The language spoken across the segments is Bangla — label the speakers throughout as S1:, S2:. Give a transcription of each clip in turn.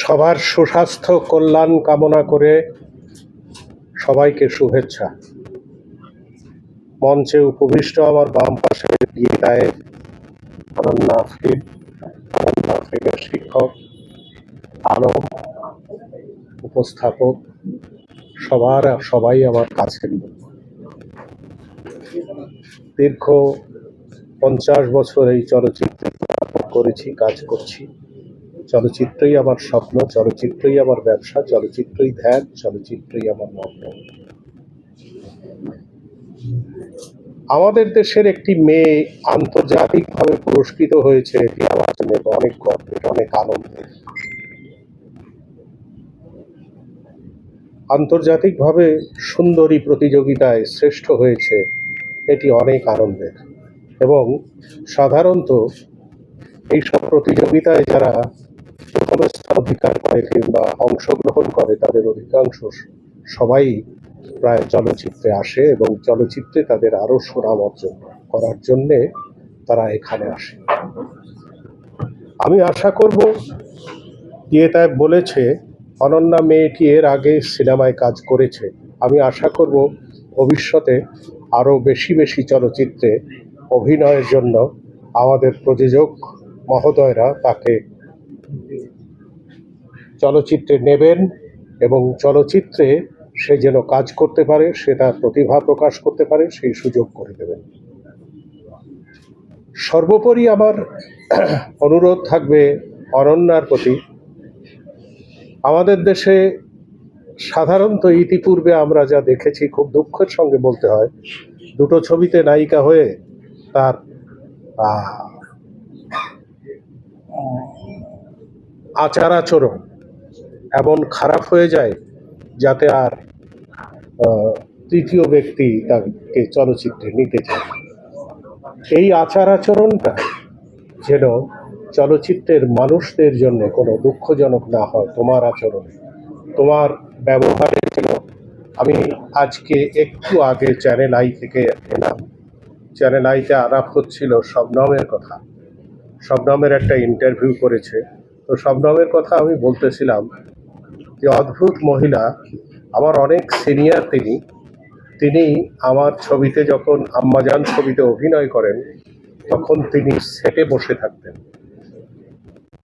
S1: সবার সুস্বাস্থ্য, কল্যাণ কামনা করে সবাইকে শুভেচ্ছা। মঞ্চে উপবিষ্ট আমার বাম পাশে অনন্যা আফরিনের শিক্ষক আলম উপস্থাপক, সবার, সবাই আমার লোক দীর্ঘ পঞ্চাশ বছর এই চলচ্চিত্রে করেছি, কাজ করছি। চলচ্চিত্রই আমার স্বপ্ন, চলচ্চিত্রই আমার ব্যবসা, চলচ্চিত্রই ধ্যান, চলচ্চিত্রই আমার মগ্ন আমাদের দেশের একটি মেয়ে আন্তর্জাতিকভাবে পুরস্কৃত হয়েছে, এটি আমার জন্য অনেক গর্বের, অনেক আনন্দের। আন্তর্জাতিকভাবে সুন্দরী প্রতিযোগিতায় শ্রেষ্ঠ হয়েছে, এটি অনেক আনন্দের। এবং সাধারণত এইসব প্রতিযোগিতায় যারা অধিকার করে কিংবা অংশগ্রহণ করে, তাদের অধিকাংশ সবাই প্রায় চলচ্চিত্রে আসে এবং চলচ্চিত্রে তাদের আরও সুনাম অর্জন করার জন্যে তারা এখানে আসে। আমি আশা করব ইয়েতায় বলেছে, অনন্যা মেয়েটি এর আগে সিনেমায় কাজ করেছে। আমি আশা করব ভবিষ্যতে আরও বেশি বেশি চলচ্চিত্রে অভিনয়ের জন্য আমাদের প্রযোজক মহোদয়রা তাকে চলচ্চিত্রে নেবেন এবং চলচ্চিত্রে সে যেন কাজ করতে পারে, সে তার প্রতিভা প্রকাশ করতে পারে, সেই সুযোগ করে দেবেন। সর্বোপরি আমার অনুরোধ থাকবে অরণ্যার প্রতি। আমাদের দেশে সাধারণত ইতিপূর্বে আমরা যা দেখেছি, খুব দুঃখের সঙ্গে বলতে হয়, দুটো ছবিতে নায়িকা হয়ে তার আচার আচরণ এমন খারাপ হয়ে যায় যাতে আর তৃতীয় ব্যক্তি তাকে চলচ্চিত্রে নিতে চায় এই আচার আচরণটা যেন চলচ্চিত্রের মানুষদের জন্য কোনো দুঃখজনক না হয়, তোমার আচরণে। তোমার ব্যবহারের জন্য আমি আজকে একটু আগে চ্যানেল আই থেকে এলাম। চ্যানেল আইতে আলাপ হচ্ছিল শবনমের কথা। শবনমের একটা ইন্টারভিউ করেছে। তো শবনমের কথা আমি বলতেছিলাম যে অদ্ভুত মহিলা, আমার অনেক সিনিয়র তিনি। তিনি আমার ছবিতে যখন আম্মাজান ছবিতে অভিনয় করেন, তখন তিনি সেটে বসে থাকতেন।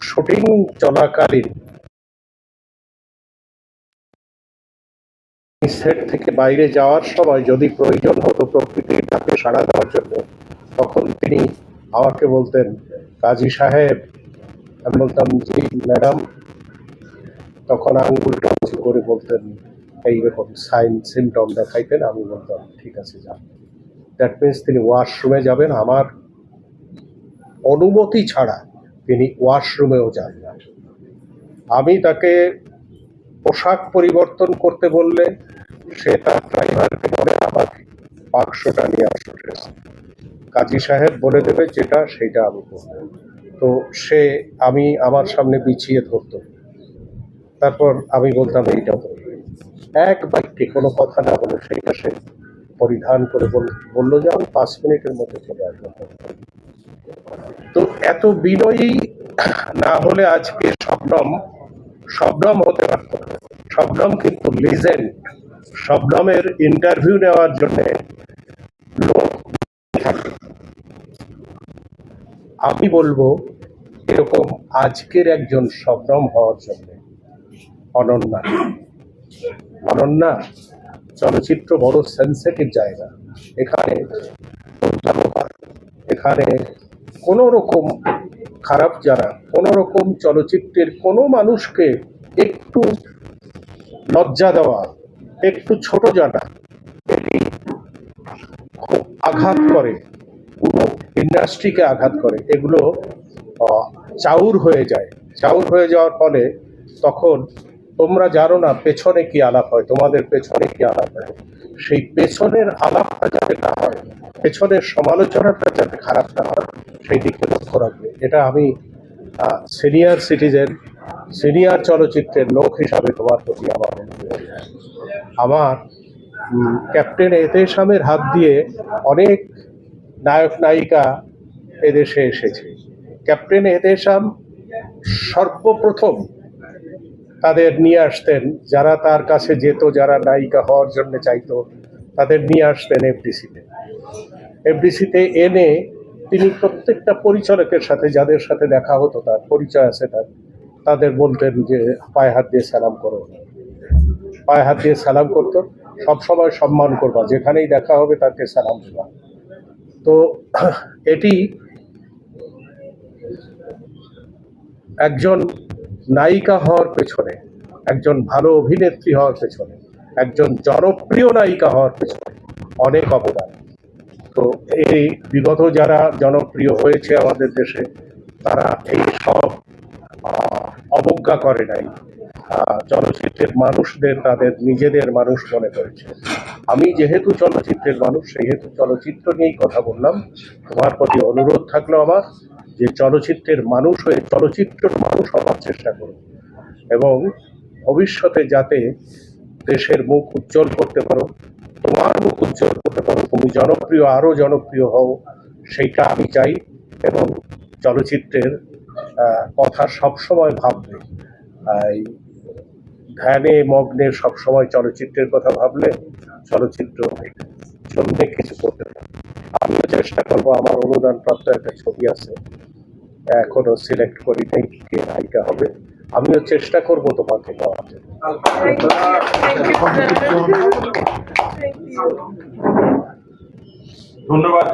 S1: শুটিং চলাকালীন সেট থেকে বাইরে যাওয়ার সময় যদি প্রয়োজন হতো প্রকৃতির ডাকে সাড়া দেওয়ার জন্য, তখন তিনি আমাকে বলতেন, কাজী সাহেব, আমি বলতাম, জি, ম্যাডাম। তখন আঙ্গুলটা উঁচু করে বলতেন এইরকম সাইন সিমটম দেখাইতেন, আমি বলতাম, ঠিক আছে, যান। দ্যাট মিনস তিনি ওয়াশরুমে যাবেন, আমার অনুমতি ছাড়া তিনি ওয়াশরুমেও যান না। আমি তাকে পোশাক পরিবর্তন করতে বললে, সে তার ড্রাইভারকে বলে আমার বাক্সটা নিয়ে আসো কাজী সাহেব বলে দেবে, যেটা, সেটা আমি করব। তো সে, আমি আমার সামনে বিছিয়ে ধরতো। তারপর আমি বলতাম, এইটা করবে এক বাক্যে কোনো কথা না বলে সেইটা সে পরিধান করে বল- বলল যে, আমি পাঁচ মিনিটের মধ্যে চলে আসব। তো এত বিনয়ী না হলে আজকে শবনম শবনম হতে পারত। শবনম কিন্তু লিজেন্ড শবনমের ইন্টারভিউ নেওয়ার জন্য লোক আমি বলব, এরকম আজকের একজন শবনম হওয়ার জন্য অনন্যা। অনন্যা চলচ্চিত্র বড় সেন্সিটিভ জায়গা। এখানে এখানে কোনো রকম খারাপ যারা কোনো রকম চলচ্চিত্রের কোনো মানুষকে একটু লজ্জা দেওয়া, একটু ছোট জানা, এটি খুব আঘাত করে ইন্ডাস্ট্রিকে আঘাত করে। এগুলো চাউর হয়ে যায়। চাউর হয়ে যাওয়ার ফলে তখন তোমরা জানো না পেছনে কি আলাপ হয়, তোমাদের পেছনে কি আলাপ হয়। সেই পেছনের আলাপটা যাতে না হয়, পেছনের সমালোচনাটা যাতে খারাপ না হয়, সেই দিকে লক্ষ্য রাখবে। এটা আমি সিনিয়র সিটিজেন সিনিয়র চলচ্চিত্রের লোক হিসাবে তোমার প্রতি আমার আমার ক্যাপ্টেন এতেশামের হাত দিয়ে অনেক নায়ক, নায়িকা এদেশে এসেছে। ক্যাপ্টেন এতেশাম সর্বপ্রথম তাদের নিয়ে আসতেন, যারা তার কাছে যেত, যারা নায়িকা হওয়ার জন্য চাইতো, তাদের নিয়ে আসতেন এফডিসিতে। এফডিসিতে এনে তিনি প্রত্যেকটা পরিচালকের সাথে, যাদের সাথে দেখা হতো, তার পরিচয় আছে তার, তাদের বলতেন যে, পায়ে হাত দিয়ে সালাম করো। পায়ে হাত দিয়ে সালাম করতো, সবসময় সম্মান করবা, যেখানেই দেখা হবে তাকে সালাম দেবা। তো এটি একজন নায়িকা হওয়ার পেছনে, একজন ভালো অভিনেত্রী হওয়ার পেছনে, একজন জনপ্রিয় নায়িকা হওয়ার পেছনে অনেক অবদান। তো এই বিগত যারা জনপ্রিয় হয়েছে আমাদের দেশে, তারা এই সব অবজ্ঞা করে নাই। চলচ্চিত্রের মানুষদের, তাদের নিজেদের মানুষ মনে করেছে। আমি যেহেতু চলচ্চিত্রের মানুষ, সেহেতু চলচ্চিত্র নিয়েই কথা বললাম। তোমার প্রতি অনুরোধ থাকল আমার। যে চলচ্চিত্রের মানুষ হয়ে চলচ্চিত্রের মানুষ হওয়ার চেষ্টা করুন। এবং ভবিষ্যতে যাতে দেশের মুখ উজ্জ্বল করতে পারো, তোমার মুখ উজ্জ্বল করতে পারো, তুমি জনপ্রিয় আরও জনপ্রিয় হও, সেইটা আমি চাই এবং চলচ্চিত্রের কথা সবসময় ভাববে। ধ্যানে, মগ্নে সবসময় চলচ্চিত্রের কথা ভাবলে চলচ্চিত্র জন্য কিছু করতে পারে। আমিও চেষ্টা করব, আমার অনুদান প্রাপ্ত একটা ছবি আছে। এখনও সিলেক্ট করি নাই কে নায়িকা হবে আমিও চেষ্টা করব তোমাকে
S2: পাওয়ার.
S3: ধন্যবাদ